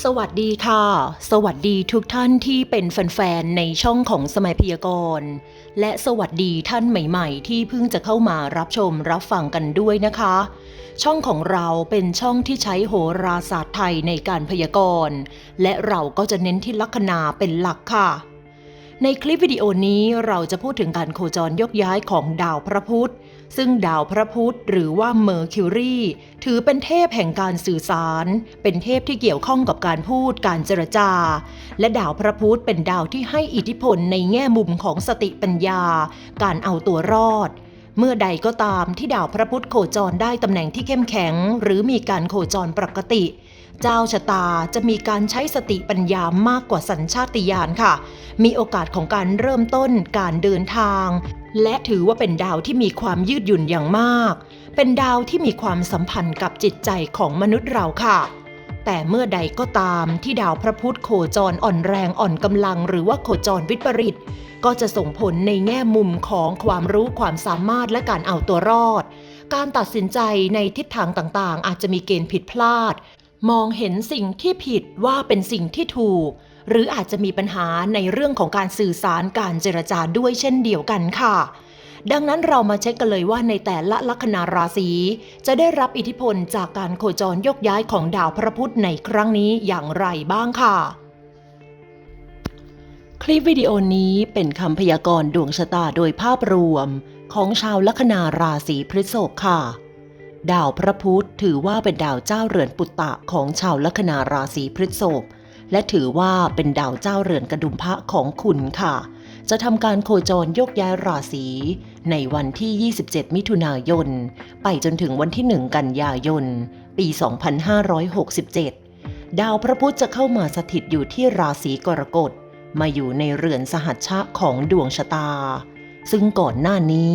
สวัสดีค่ะ สวัสดีทุกท่านที่เป็นแฟนๆ ในช่องของสมัยพยากรณ์และสวัสดีท่านใหม่ๆ ที่เพิ่งจะเข้ามารับชมรับฟังกันด้วยนะคะ ช่องของเราเป็นช่องที่ใช้โหราศาสตร์ไทยในการพยากรณ์และเราก็จะเน้นที่ลัคนาเป็นหลักค่ะ ในคลิปวิดีโอนี้เราจะพูดถึงการโคจรยกย้ายของดาวพระพุธ ซึ่งดาวพระพุธหรือว่าเมอร์คิวรีถือเป็นเทพแห่งการสื่อสาร เป็นเทพที่เกี่ยวข้องกับการพูดการเจรจา และดาวพระพุธเป็นดาวที่ให้อิทธิพลในแง่มุมของสติปัญญา การเอาตัวรอดเมื่อใดก็ตามที่ดาวพระพุธโคจรได้ตำแหน่งที่เข้มแข็ง หรือมีการโคจรปกติ เจ้าชะตาจะมีการใช้สติปัญญามากกว่าสัญชาติญาณค่ะ มีโอกาสของการเริ่มต้นการเดินทาง และถือว่าเป็นดาวที่มีความยืดหยุ่นอย่างมาก เป็นดาวที่มีความสัมพันธ์กับจิตใจของมนุษย์เราค่ะ แต่เมื่อใดก็ตามที่ดาวพระพุธโคจรอ่อนแรงอ่อนกำลัง หรือว่าโคจรวิปริตก็จะส่งผลในแง่มุมของความรู้ความสามารถและการเอาตัวรอด การตัดสินใจในทิศทางต่างๆ อาจจะมีเกณฑ์ผิดพลาด มองเห็นสิ่งที่ผิดว่าเป็นสิ่งที่ถูก หรืออาจจะมีปัญหาในเรื่องของการสื่อสารการเจรจาด้วยเช่นเดียวกันค่ะ ดังนั้นเรามาเช็คกันเลยว่าในแต่ละลัคนาราศีจะได้รับอิทธิพลจากการโคจรยกย้ายของดาวพระพุธในครั้งนี้อย่างไรบ้างค่ะคลิปวิดีโอนี้เป็นคำพยากรณ์ดวงชะตาโดยภาพรวม ของชาวลัคนาราศีพฤษภค่ะ ดาวพระพุธถือว่าเป็นดาวเจ้าเรือนปุตตะของชาวลัคนาราศีพฤษภและถือว่าเป็นดาวเจ้าเรือนกระดุมพระของคุณค่ะ จะทำการโคจรยกย้ายราศีในวันที่ 27 มิถุนายน ไปจนถึงวันที่ 1 กันยายน ปี 2567 ดาวพระพุธจะเข้ามาสถิตอยู่ที่ราศีกรกฎ มาอยู่ในเรือนสหัชชะของดวงชะตา ซึ่งก่อนหน้านี้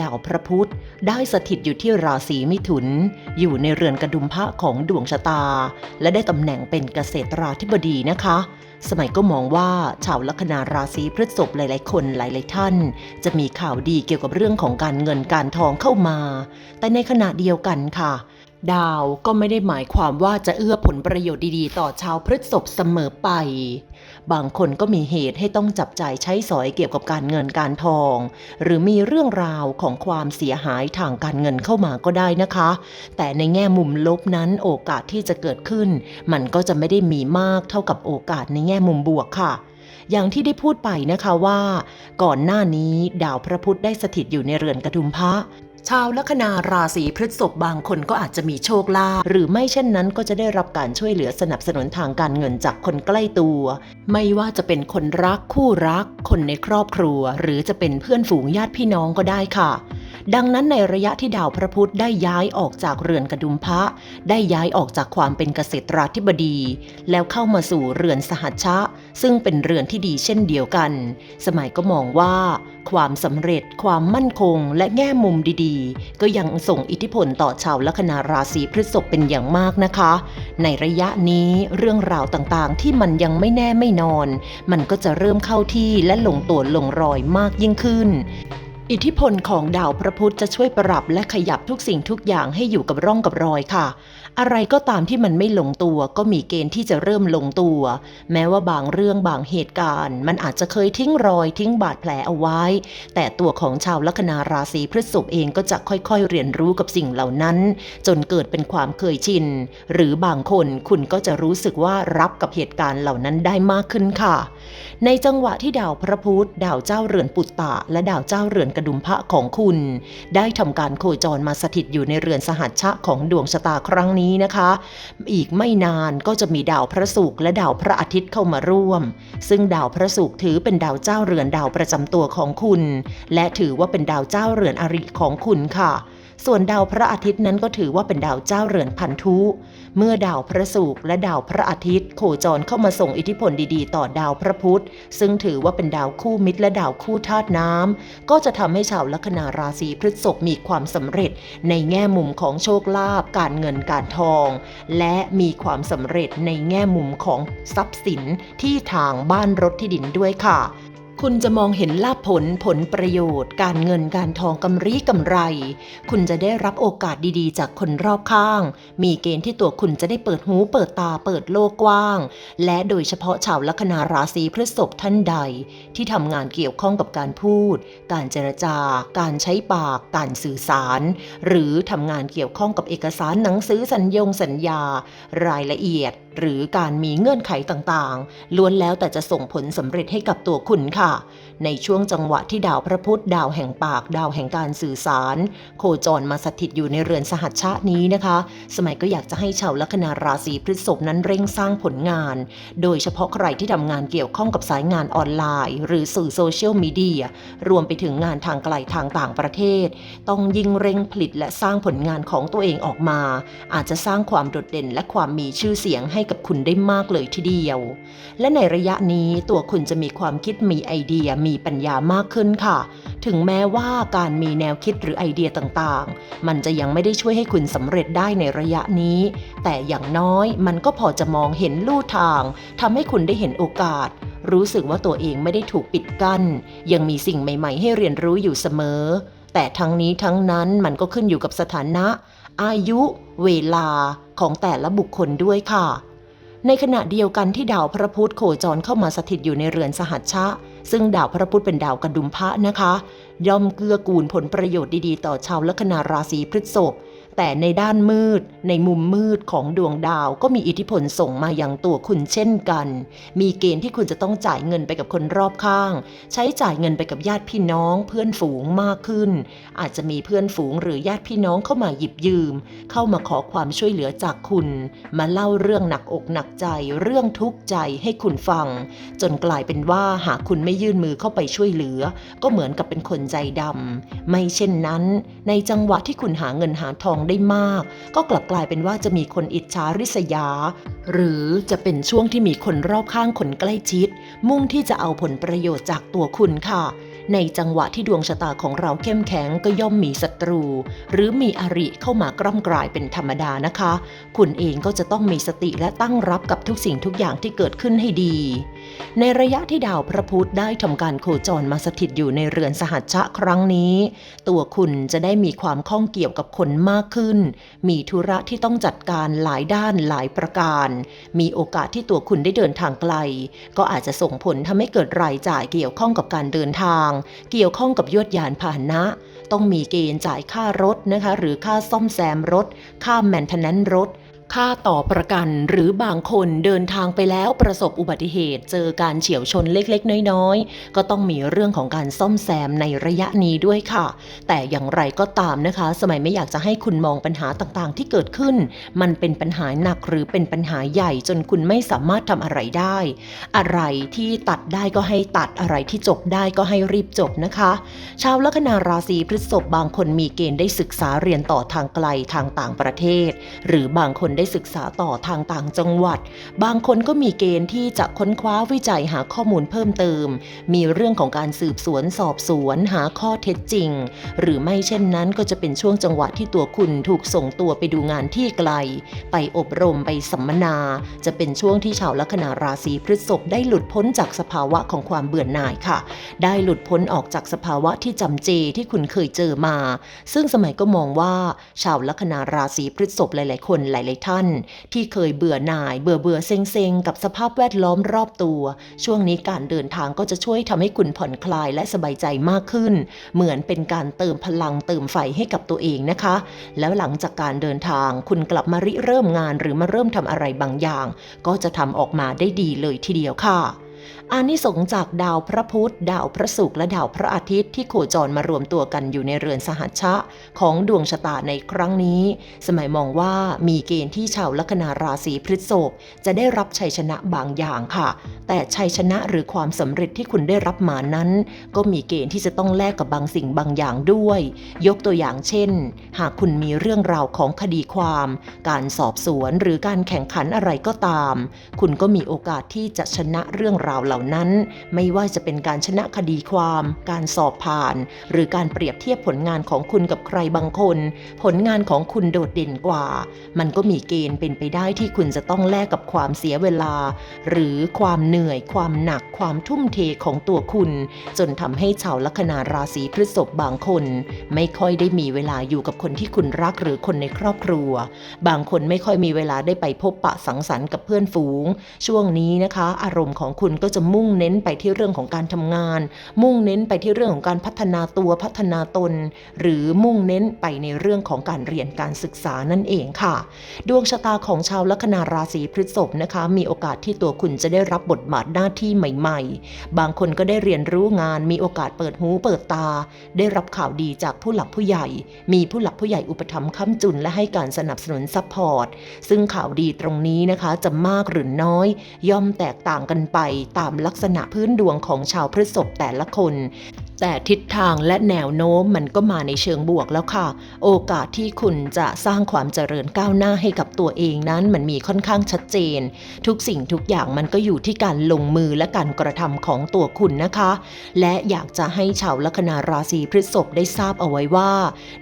ดาวพระพุธได้สถิตอยู่ที่ราศีมิถุน อยู่ในเรือนกระดุมพระของดวงชะตา และได้ตำแหน่งเป็นเกษตราธิบดีนะคะ สมัยก็มองว่าชาวลัคนาราศีพฤษภหลาย ๆ คนหลาย ๆ ท่าน จะมีข่าวดีเกี่ยวกับเรื่องของการเงินการทองเข้ามา แต่ในขณะเดียวกันค่ะดาวก็ไม่ได้หมายความว่าจะเอื้อผลประโยชน์ดีๆ ต่อชาวพฤษภเสมอไป บางคนก็มีเหตุให้ต้องจับจ่ายใช้สอยเกี่ยวกับการเงินการทอง หรือมีเรื่องราวของความเสียหายทางการเงินเข้ามาก็ได้นะคะ แต่ในแง่มุมลบนั้นโอกาสที่จะเกิดขึ้น มันก็จะไม่ได้มีมากเท่ากับโอกาสในแง่มุมบวกค่ะอย่างที่ได้พูดไปนะคะว่า ก่อนหน้านี้ดาวพระพุธได้สถิตอยู่ในเรือนกระดุมพระ ชาวลัคนาราศีพฤษภบางคนก็อาจจะมีโชคลาภหรือไม่เช่นนั้นก็จะได้รับการช่วยเหลือสนับสนุนทางการเงินจากคนใกล้ตัว ไม่ว่าจะเป็นคนรักคู่รัก คนในครอบครัว หรือจะเป็นเพื่อนฝูงญาติพี่น้องก็ได้ค่ะ ดังนั้นในระยะที่ดาวพระพุธได้ย้ายออกจากเรือนกระดุมพระ ได้ย้ายออกจากความเป็นเกษตราธิบดี แล้วเข้ามาสู่เรือนสหัชชะ ซึ่งเป็นเรือนที่ดีเช่นเดียวกัน สมัยก็มองว่า ความสำเร็จ ความมั่นคง และแง่มุมดีๆ ก็ยังส่งอิทธิพลต่อชาวลัคนาราศีพฤษภเป็นอย่างมากนะคะ ในระยะนี้เรื่องราวต่างๆ ที่มันยังไม่แน่ไม่นอน มันก็จะเริ่มเข้าที่และลงตัวลงรอยมากยิ่งขึ้น อิทธิพลของดาวพระพุธจะช่วยปรับและขยับทุกสิ่งทุกอย่างให้อยู่กับร่องกับรอยค่ะ อะไรก็ตามที่มันไม่ลงตัวก็มีเกณฑ์ที่จะเริ่มลงตัว แม้ว่าบางเรื่องบางเหตุการณ์ มันอาจจะเคยทิ้งรอยทิ้งบาดแผลเอาไว้ แต่ตัวของชาวลัคนาราศีพฤษภเองก็จะค่อยๆ เรียนรู้กับสิ่งเหล่านั้น จนเกิดเป็นความเคยชิน หรือบางคนคุณก็จะรู้สึกว่ารับกับเหตุการณ์เหล่านั้นได้มากขึ้นค่ะ ในจังหวะที่ดาวพระพุธดาวเจ้าเรือนปุตตะ และดาวเจ้าเรือนกระดุมพระของคุณ ได้ทำการโคจรมาสถิตอยู่ในเรือนสหัชชะของดวงชะตาครั้งนี้นะคะ อีกไม่นานก็จะมีดาวพระศุกร์และดาวพระอาทิตย์เข้ามาร่วม ซึ่งดาวพระศุกร์ถือเป็นดาวเจ้าเรือนดาวประจำตัวของคุณ และถือว่าเป็นดาวเจ้าเรือนอริของคุณค่ะ ส่วนดาวพระอาทิตย์นั้นก็ถือว่าเป็นดาวเจ้าเรือนพันธุ เมื่อดาวพระศุกร์และดาวพระอาทิตย์ โคจรเข้ามาส่งอิทธิพลดีๆ ต่อดาวพระพุธ ซึ่งถือว่าเป็นดาวคู่มิตรและดาวคู่ธาตุน้ำก็จะทำให้ชาวลัคนาราศีพฤษภมีความสำเร็จ ในแง่มุมของโชคลาภการเงินการทอง และมีความสำเร็จในแง่มุมของทรัพย์สินที่ทางบ้านรถที่ดินด้วยค่ะ คุณจะมองเห็นลาภผลผลประโยชน์ การเงินการทองกำรีกำไร คุณจะได้รับโอกาสดีๆ จากคนรอบข้าง มีเกณฑ์ที่ตัวคุณจะได้เปิดหูเปิดตาเปิดโลกกว้าง และโดยเฉพาะชาวลัคนาราศีพฤษภท่านใด ที่ทำงานเกี่ยวข้องกับการพูด การเจรจา การใช้ปาก การสื่อสาร หรือทำงานเกี่ยวข้องกับเอกสารหนังสือสัญญงสัญญา รายละเอียด หรือการมีเงื่อนไขต่างๆ ล้วนแล้วแต่จะส่งผลสำเร็จให้กับตัวคุณค่ะ ในช่วงจังหวะที่ดาวพระพุธดาวแห่งปาก ดาวแห่งการสื่อสาร โคจรมาสถิตอยู่ในเรือนสหัชชะนี้นะคะ สมัยก็อยากจะให้ชาวลัคนาราศีพฤษภนั้นเร่งสร้างผลงาน โดยเฉพาะใครที่ทำงานเกี่ยวข้องกับสายงานออนไลน์ หรือสื่อโซเชียลมีเดียรวมไปถึงงานทางไกลทางต่างประเทศ ต้องยิ่งเร่งผลิตและสร้างผลงานของตัวเองออกมา อาจจะสร้างความโดดเด่นและความมีชื่อเสียงให้กับคุณได้มากเลยทีเดียว และในระยะนี้ตัวคุณจะมีความคิดมีไอเดียมีีปัญญามากขึ้นค่ะ ถึงแม้ว่าการมีแนวคิดหรือไอเดียต่างๆ มันจะยังไม่ได้ช่วยให้คุณสำเร็จได้ในระยะนี้ แต่อย่างน้อยมันก็พอจะมองเห็นลู่ทางทำให้คุณได้เห็นโอกาส รู้สึกว่าตัวเองไม่ได้ถูกปิดกั้น ยังมีสิ่งใหม่ๆ ให้เรียนรู้อยู่เสมอ แต่ทั้งนี้ทั้งนั้นมันก็ขึ้นอยู่กับสถานะ อายุ เวลาของแต่ละบุคคลด้วยค่ะในขณะเดียวกันที่ดาวพระพุธโคจรเข้ามาสถิตอยู่ในเรือนสหัชชะ ซึ่งดาวพระพุธเป็นดาวกระดุมพระนะคะ ย่อมเกื้อกูลผลประโยชน์ดีๆ ต่อชาวลัคนาราศีพฤษภ แต่ในด้านมืด ในมุมมืดของดวงดาวก็มีอิทธิพลส่งมาอย่างตัวคุณเช่นกัน มีเกณฑ์ที่คุณจะต้องจ่ายเงินไปกับคนรอบข้าง ใช้จ่ายเงินไปกับญาติพี่น้อง เพื่อนฝูงมากขึ้น อาจจะมีเพื่อนฝูงหรือญาติพี่น้องเข้ามาหยิบยืม เข้ามาขอความช่วยเหลือจากคุณ มาเล่าเรื่องหนักอกหนักใจ เรื่องทุกข์ใจให้คุณฟัง จนกลายเป็นว่าหากคุณไม่ยื่นมือเข้าไปช่วยเหลือ ก็เหมือนกับเป็นคนใจดำไม่เช่นนั้น ในจังหวะที่คุณหาเงินหาทองได้มาก ก็กลับกลายเป็นว่าจะมีคนอิจฉาริษยา หรือจะเป็นช่วงที่มีคนรอบข้างคนใกล้ชิด มุ่งที่จะเอาผลประโยชน์จากตัวคุณค่ะ ในจังหวะที่ดวงชะตาของเราเข้มแข็งก็ย่อมมีศัตรู หรือมีอริเข้ามากร่ำกลายเป็นธรรมดานะคะ คุณเองก็จะต้องมีสติและตั้งรับกับทุกสิ่งทุกอย่างที่เกิดขึ้นให้ดี ในระยะที่ดาวพระพุธได้ทำการโคจรมาสถิตอยู่ในเรือนสหัชชะครั้งนี้ ตัวคุณจะได้มีความข้องเกี่ยวกับคนมากขึ้น มีธุระที่ต้องจัดการหลายด้านหลายประการ มีโอกาสที่ตัวคุณได้เดินทางไกล ก็อาจจะส่งผลทำให้เกิดรายจ่ายเกี่ยวข้องกับการเดินทาง เกี่ยวข้องกับยวดยานพาหนะ ต้องมีเกณฑ์จ่ายค่ารถนะคะ หรือค่าซ่อมแซมรถ ค่าแมนเทนแนนรถ ค่าต่อประกันหรือบางคนเดินทางไปแล้วประสบอุบัติเหตุ เจอการเฉียวชนเล็กๆ น้อยๆ ก็ต้องมีเรื่องของการซ่อมแซมในระยะนี้ด้วยค่ะ แต่อย่างไรก็ตามนะคะ สมัยไม่อยากจะให้คุณมองปัญหาต่างๆ ที่เกิดขึ้น มันเป็นปัญหาหนักหรือเป็นปัญหาใหญ่จนคุณไม่สามารถทำอะไรได้ อะไรที่ตัดได้ก็ให้ตัดอะไรที่จบได้ก็ให้รีบจบนะคะชาวลัคนาราศีพฤษภบางคนมีเกณฑ์ได้ศึกษาเรียนต่อทางไกลทางต่างประเทศ หรือบางคนได้ศึกษาต่อทางต่างจังหวัด บางคนก็มีเกณฑ์ที่จะค้นคว้าวิจัยหาข้อมูลเพิ่มเติม มีเรื่องของการสืบสวนสอบสวนหาข้อเท็จจริง หรือไม่เช่นนั้นก็จะเป็นช่วงจังหวะที่ตัวคุณถูกส่งตัวไปดูงานที่ไกล ไปอบรมไปสัมมนา จะเป็นช่วงที่ชาวลัคนาราศีพฤษภได้หลุดพ้นจากสภาวะของความเบื่อหน่ายค่ะ ได้หลุดพ้นออกจากสภาวะที่จำเจที่คุณเคยเจอมา ซึ่งสมัยก็มองว่าชาวลัคนาราศีพฤษภหลาย ๆ คนหลาย ๆท่าน ที่เคยเบื่อหน่ายเบื่อเบื่อเซ็งเซ็งกับสภาพแวดล้อมรอบตัว ช่วงนี้การเดินทางก็จะช่วยทำให้คุณผ่อนคลายและสบายใจมากขึ้น เหมือนเป็นการเติมพลังเติมไฟให้กับตัวเองนะคะ แล้วหลังจากการเดินทางคุณกลับมาริเริ่มงานหรือมาเริ่มทำอะไรบางอย่าง ก็จะทำออกมาได้ดีเลยทีเดียวค่ะ อานิสงส์จากดาวพระพุธ ดาวพระศุกร์และดาวพระอาทิตย์ที่โคจรมารวมตัวกันอยู่ในเรือนสหัชชะ ของดวงชะตาในครั้งนี้ สมัยมองว่ามีเกณฑ์ที่ชาวลัคนาราศีพฤษภจะได้รับชัยชนะบางอย่างค่ะ แต่ชัยชนะหรือความสำเร็จที่คุณได้รับมานั้น ก็มีเกณฑ์ที่จะต้องแลกกับบางสิ่งบางอย่างด้วย ยกตัวอย่างเช่น หากคุณมีเรื่องราวของคดีความ การสอบสวนหรือการแข่งขันอะไรก็ตาม คุณก็มีโอกาสที่จะชนะเรื่องราวเหล่านั้น ไม่ว่าจะเป็นการชนะคดีความ การสอบผ่าน หรือการเปรียบเทียบผลงานของคุณกับใครบางคน ผลงานของคุณโดดเด่นกว่า มันก็มีเกณฑ์เป็นไปได้ที่คุณจะต้องแลกกับความเสียเวลา หรือความเหนื่อย ความหนัก ความทุ่มเทของตัวคุณ จนทำให้ชาวลัคนาราศีพฤษภบางคน ไม่ค่อยได้มีเวลาอยู่กับคนที่คุณรักหรือคนในครอบครัว บางคนไม่ค่อยมีเวลาได้ไปพบปะสังสรรค์กับเพื่อนฝูง ช่วงนี้นะคะ อารมณ์ของคุณก็จะมุ่งเน้นไปที่เรื่องของการทำงาน มุ่งเน้นไปที่เรื่องของการพัฒนาตัวพัฒนาตน หรือมุ่งเน้นไปในเรื่องของการเรียนการศึกษานั่นเองค่ะ ดวงชะตาของชาวลัคนาราศีพฤษภนะคะ มีโอกาสที่ตัวคุณจะได้รับบทบาทหน้าที่ใหม่ ๆ บางคนก็ได้เรียนรู้งาน มีโอกาสเปิดหูเปิดตา ได้รับข่าวดีจากผู้หลักผู้ใหญ่ มีผู้หลักผู้ใหญ่อุปถัมภ์ค้ำจุนและให้การสนับสนุนซัพพอร์ตซึ่งข่าวดีตรงนี้นะคะจะมากหรือน้อย ย่อมแตกต่างกันไปตามลักษณะพื้นดวงของชาวพฤษภแต่ละคน แต่ทิศทางและแนวโน้มมันก็มาในเชิงบวกแล้วค่ะ โอกาสที่คุณจะสร้างความเจริญก้าวหน้าให้กับตัวเองนั้นมันมีค่อนข้างชัดเจน ทุกสิ่งทุกอย่างมันก็อยู่ที่การลงมือและการกระทำของตัวคุณนะคะ และอยากจะให้ชาวลัคนาราศีพฤษภได้ทราบเอาไว้ว่า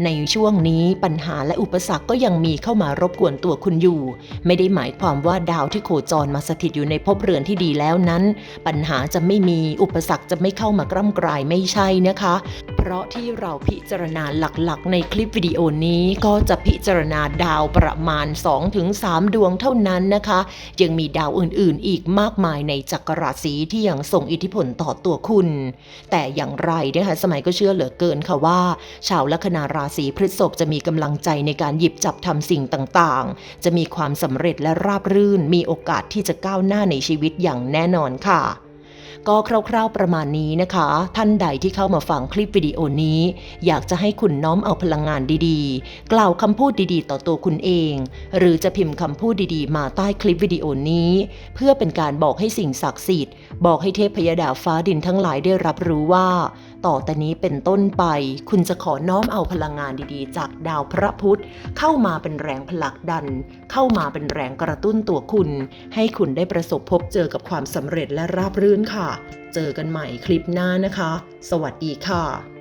ในช่วงนี้ปัญหาและอุปสรรคก็ยังมีเข้ามารบกวนตัวคุณอยู่ ไม่ได้หมายความว่าดาวที่โคจรมาสถิตอยู่ในภพเรือนที่ดีแล้วนั้น ปัญหาจะไม่มีอุปสรรคจะไม่เข้ามากร่ำกรายไม่ใช่นะคะ เพราะที่เราพิจารณาหลักๆ ในคลิปวิดีโอนี้ก็จะพิจารณาดาวประมาณ 2-3 ดวงเท่านั้นนะคะ ยังมีดาวอื่นๆ อีกมากมายในจักรราศีที่ยังส่งอิทธิพลต่อตัวคุณ แต่อย่างไรนะคะสมัยก็เชื่อเหลือเกินค่ะว่า ชาวลัคนาราศีพฤษภจะมีกำลังใจในการหยิบจับทำสิ่งต่างๆ จะมีความสำเร็จและราบรื่น มีโอกาสที่จะก้าวหน้าในชีวิตอย่างแน่นอนค่ะ ก็คร่าวๆประมาณนี้นะคะ ท่านใดที่เข้ามาฟังคลิปวิดีโอนี้ อยากจะให้คุณน้อมเอาพลังงานดีๆ กล่าวคำพูดดีๆ ต่อตัวคุณเอง หรือจะพิมพ์คำพูดดีๆ มาใต้คลิปวิดีโอนี้ เพื่อเป็นการบอกให้สิ่งศักดิ์สิทธิ์ บอกให้เทพพยดาฟ้าดินทั้งหลายได้รับรู้ว่าต่อแต่นี้เป็นต้นไป คุณจะขอน้อมเอาพลังงานดีๆ จากดาวพระพุธ เข้ามาเป็นแรงผลักดัน เข้ามาเป็นแรงกระตุ้นตัวคุณ ให้คุณได้ประสบพบเจอกับความสำเร็จและราบรื่นค่ะ เจอกันใหม่คลิปหน้านะคะ สวัสดีค่ะ